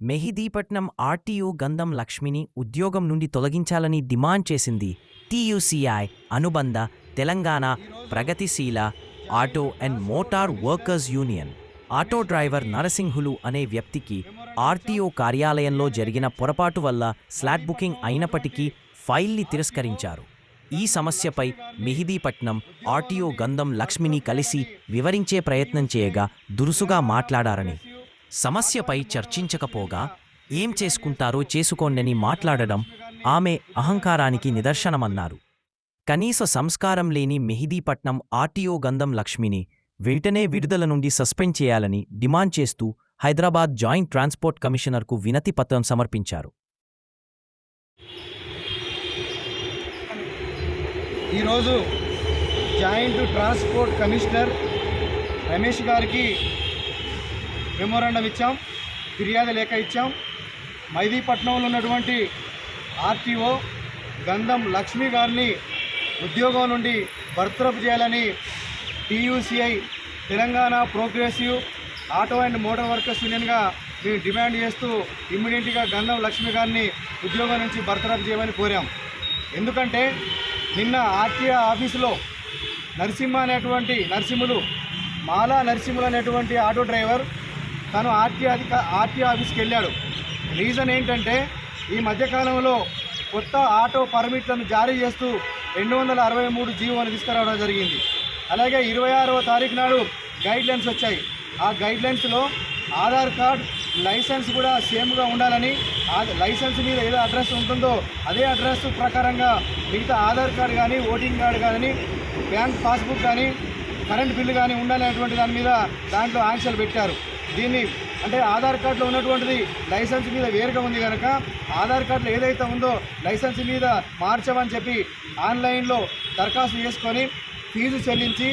మెహిదీపట్నం ఆర్టీయూ గంధం లక్ష్మిని ఉద్యోగం నుండి తొలగించాలని డిమాండ్ చేసింది టీయూసీఐ అనుబంధ తెలంగాణ ప్రగతిశీల auto and motor workers union. Auto driver Narasimhulu అనే వ్యక్తికి ఆర్టీఓ కార్యాలయంలో జరిగిన పొరపాటు వల్ల స్లాట్ బుకింగ్ అయినప్పటికీ ఫైల్ని తిరస్కరించారు. ఈ సమస్యపై మెహిదీపట్నం ఆర్టీఓ గంధం లక్ష్మిని కలిసి వివరించే ప్రయత్నం చేయగా దురుసుగా మాట్లాడారని సమస్యపై చర్చించకపోగా ఏం చేసుకుంటారో చేసుకోండని మాట్లాడడం ఆమె అహంకారానికి నిదర్శనమన్నారు. కనీస సంస్కారం లేని మెహిదీపట్నం ఆర్టీఓ గంధం లక్ష్మిని వెంటనే విడుదల నుండి సస్పెండ్ చేయాలని డిమాండ్ చేస్తూ హైదరాబాద్ జాయింట్ ట్రాన్స్పోర్ట్ కమిషనర్కు వినతి పత్రం సమర్పించారు. ఈరోజు జాయింట్ ట్రాన్స్పోర్ట్ కమిషనర్ రమేష్ గారికి మెమోరాండం ఇచ్చాం ఫిర్యాదు లేఖ ఇచ్చాం. మైదీపట్నంలో ఉన్నటువంటి ఆర్టీఓ గంధం లక్ష్మి గారిని ఉద్యోగం నుండి బర్తరఫ్ చేయాలని TUCI Telangana progressive auto and motor workers యూనియన్గా మేము డిమాండ్ చేస్తూ ఇమ్మీడియట్గా గంధం లక్ష్మి గారిని ఉద్యోగం నుంచి బర్తరఫ్ చేయమని కోరాం. ఎందుకంటే నిన్న ఆర్టీఓ ఆఫీసులో నరసింహ అనేటువంటి నరసింహులు మాలా నరసింహులు అనేటువంటి ఆటో డ్రైవర్ తను ఆర్టీ అధిక ఆర్టీ ఆఫీస్కి వెళ్ళాడు. రీజన్ ఏంటంటే ఈ మధ్యకాలంలో కొత్త ఆటో పర్మిట్లను జారీ చేస్తూ రెండు వందల అరవై మూడు జీవోని తీసుకురావడం జరిగింది. అలాగే ఇరవై ఆరవ తారీఖు నాడు గైడ్ లైన్స్ వచ్చాయి. ఆ గైడ్ లైన్స్లో ఆధార్ కార్డ్ లైసెన్స్ కూడా సేమ్గా ఉండాలని ఆ లైసెన్స్ మీద ఏదో అడ్రస్ ఉంటుందో అదే అడ్రస్ ప్రకారంగా మిగతా ఆధార్ కార్డ్ కానీ ఓటింగ్ కార్డు కానీ బ్యాంక్ పాస్బుక్ కానీ కరెంట్ బిల్లు కానీ ఉండాలనేటువంటి దాని మీద దాంట్లో ఆంక్షలు పెట్టారు. దీన్ని అంటే ఆధార్ కార్డులో ఉన్నటువంటిది లైసెన్స్ మీద వేరుగా ఉంది కనుక ఆధార్ కార్డులో ఏదైతే ఉందో లైసెన్స్ మీద మార్చమని చెప్పి ఆన్లైన్లో దరఖాస్తు చేసుకొని ఫీజు చెల్లించి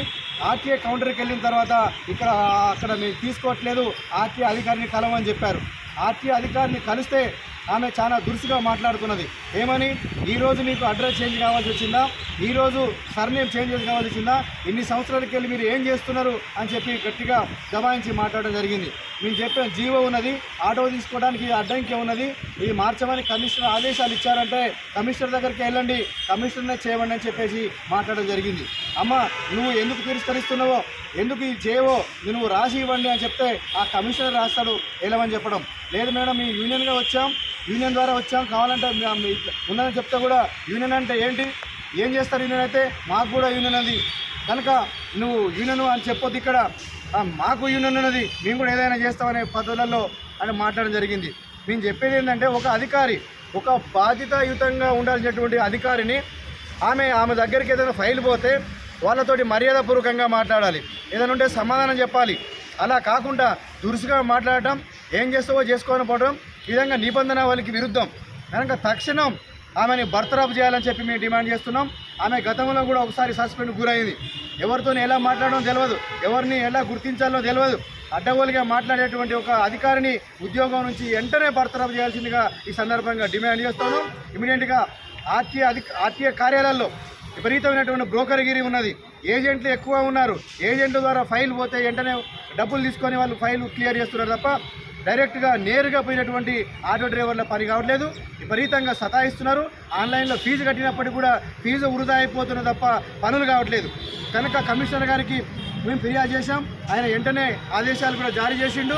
ఆర్టీఏ కౌంటర్కి వెళ్ళిన తర్వాత ఇక్కడ అక్కడ మీరు తీసుకోవట్లేదు ఆర్టీఏ అధికారిని కలవని చెప్పారు. ఆర్టీఏ అధికారిని కలిస్తే ఆమె చాలా దురుసుగా మాట్లాడుతున్నది ఏమని? ఈరోజు మీకు అడ్రస్ చేంజ్ కావాల్సి వచ్చిందా? ఈరోజు సర్నేమ్ చేంజ్ కావాల్సి వచ్చిందా? ఇన్ని సంవత్సరాలకి వెళ్ళి మీరు ఏం చేస్తున్నారు? అని చెప్పి గట్టిగా దబాయించి మాట్లాడడం జరిగింది. మేము చెప్పిన జీవో ఉన్నది ఆటో తీసుకోవడానికి అడ్డంకి ఉన్నది. ఇది మార్చమని కమిషనర్ ఆదేశాలు ఇచ్చారంటే కమిషనర్ దగ్గరికి వెళ్ళండి కమిషనర్నే చేయమండి అని చెప్పేసి మాట్లాడడం జరిగింది. అమ్మ నువ్వు ఎందుకు తిరస్కరిస్తున్నావో? ఎందుకు ఇది చేయవో నువ్వు రాసి ఇవ్వండి అని చెప్తే ఆ కమిషనర్ రాస్తాడు వేలమని చెప్పడం. లేదు మేడం మేము యూనియన్గా వచ్చాం యూనియన్ ద్వారా వచ్చాం కావాలంటే ఉందని చెప్తే కూడా యూనియన్ అంటే ఏంటి? ఏం చేస్తారు యూనియన్ అయితే? మాకు కూడా యూనియన్ అది. కనుక నువ్వు యూనియన్ అని చెప్పొద్దు ఇక్కడ. మాకు యూనియన్ ఉన్నది. మేము కూడా ఏదైనా చేస్తామనే పద్ధతులలో అని మాట్లాడడం జరిగింది. మేము చెప్పేది ఏంటంటే ఒక అధికారి ఒక బాధ్యతాయుతంగా ఉండాల్సినటువంటి అధికారిని ఆమె ఆమె దగ్గరికి ఏదైనా ఫైల్ పోతే వాళ్ళతోటి మర్యాదపూర్వకంగా మాట్లాడాలి. ఏదైనా ఉంటే సమాధానం చెప్పాలి. అలా కాకుండా దురుసుగా మాట్లాడటం ఏం చేస్తావో చేసుకోని పోవడం ఈ విధంగా నిబంధన వాళ్ళకి విరుద్ధం. కనుక తక్షణం ఆమెని బర్తరఫ్ చేయాలని చెప్పి మేము డిమాండ్ చేస్తున్నాం. ఆమె గతంలో కూడా ఒకసారి సస్పెండ్ గురైంది. ఎవరితో ఎలా మాట్లాడడం తెలియదు ఎవరిని ఎలా గుర్తించాలో తెలియదు అడ్డగోలుగా మాట్లాడేటువంటి ఒక అధికారిని ఉద్యోగం నుంచి వెంటనే బర్తరఫ్ చేయాల్సిందిగా ఈ సందర్భంగా డిమాండ్ చేస్తాను ఇమీడియట్గా ఆర్టీఏ అధిక ఆర్టీఏ కార్యాలయాల్లో విపరీతమైనటువంటి బ్రోకర్గిరి ఉన్నది. ఏజెంట్లు ఎక్కువ ఉన్నారు. ఏజెంట్ల ద్వారా ఫైల్ పోతే వెంటనే డబ్బులు తీసుకొని వాళ్ళు ఫైల్ క్లియర్ చేస్తున్నారు తప్ప డైరెక్ట్గా నేరుగా పోయినటువంటి ఆటో డ్రైవర్ల పని కావట్లేదు. విపరీతంగా సతాయిస్తున్నారు. ఆన్లైన్లో ఫీజు కట్టినప్పటికీ కూడా ఫీజు వృధా అయిపోతున్న తప్ప పనులు కావట్లేదు. కనుక కమిషనర్ గారికి మేము ఫిర్యాదు చేశాం. ఆయన వెంటనే ఆదేశాలు కూడా జారీ చేసిండు.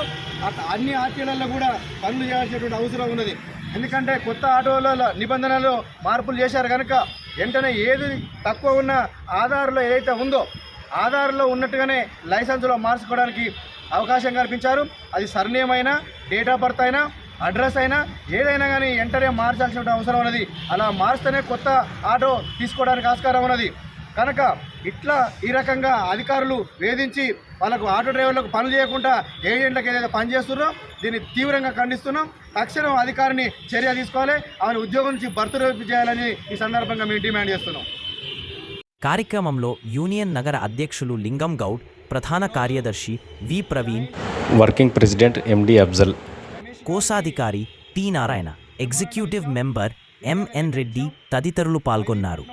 అట్- అన్ని ఆర్టీలలో కూడా పనులు చేయాల్సినటువంటి అవసరం ఉన్నది. ఎందుకంటే కొత్త ఆటోల నిబంధనలు మార్పులు చేశారు కనుక వెంటనే ఏది తక్కువ ఉన్న ఆధార్లో ఏదైతే ఉందో ఆధార్లో ఉన్నట్టుగానే లైసెన్స్లో మార్చుకోవడానికి అవకాశం కల్పించారు. అది సర్నేమ్ అయినా డేట్ ఆఫ్ బర్త్ అయినా అడ్రస్ అయినా ఏదైనా కానీ వెంటనే మార్చాల్సిన అవసరం ఉన్నది. అలా మార్స్తేనే కొత్త ఆటో తీసుకోవడానికి ఆస్కారం ఉన్నది. కనుక ఇట్లా ఈ రకంగా అధికారులు వేధించి వాళ్ళకు ఆటో డ్రైవర్లకు పనులు చేయకుండా ఏజెంట్లకు ఏదైతే పని చేస్తున్నారో దీన్ని తీవ్రంగా ఖండిస్తున్నాం. తక్షణం అధికారిని చర్య తీసుకోవాలి. ఆమెను ఉద్యోగం నుంచి బర్తరఫ్ చేయాలని ఈ సందర్భంగా మేము డిమాండ్ చేస్తున్నాం. కార్యక్రమంలో యూనియన్ నగర అధ్యక్షులు లింగం గౌడ్ ప్రధాన కార్యదర్శి V Praveen working president MD Afzal కోశాధికారి T Narayana executive member MN Reddy తదితరులు పాల్గొన్నారు.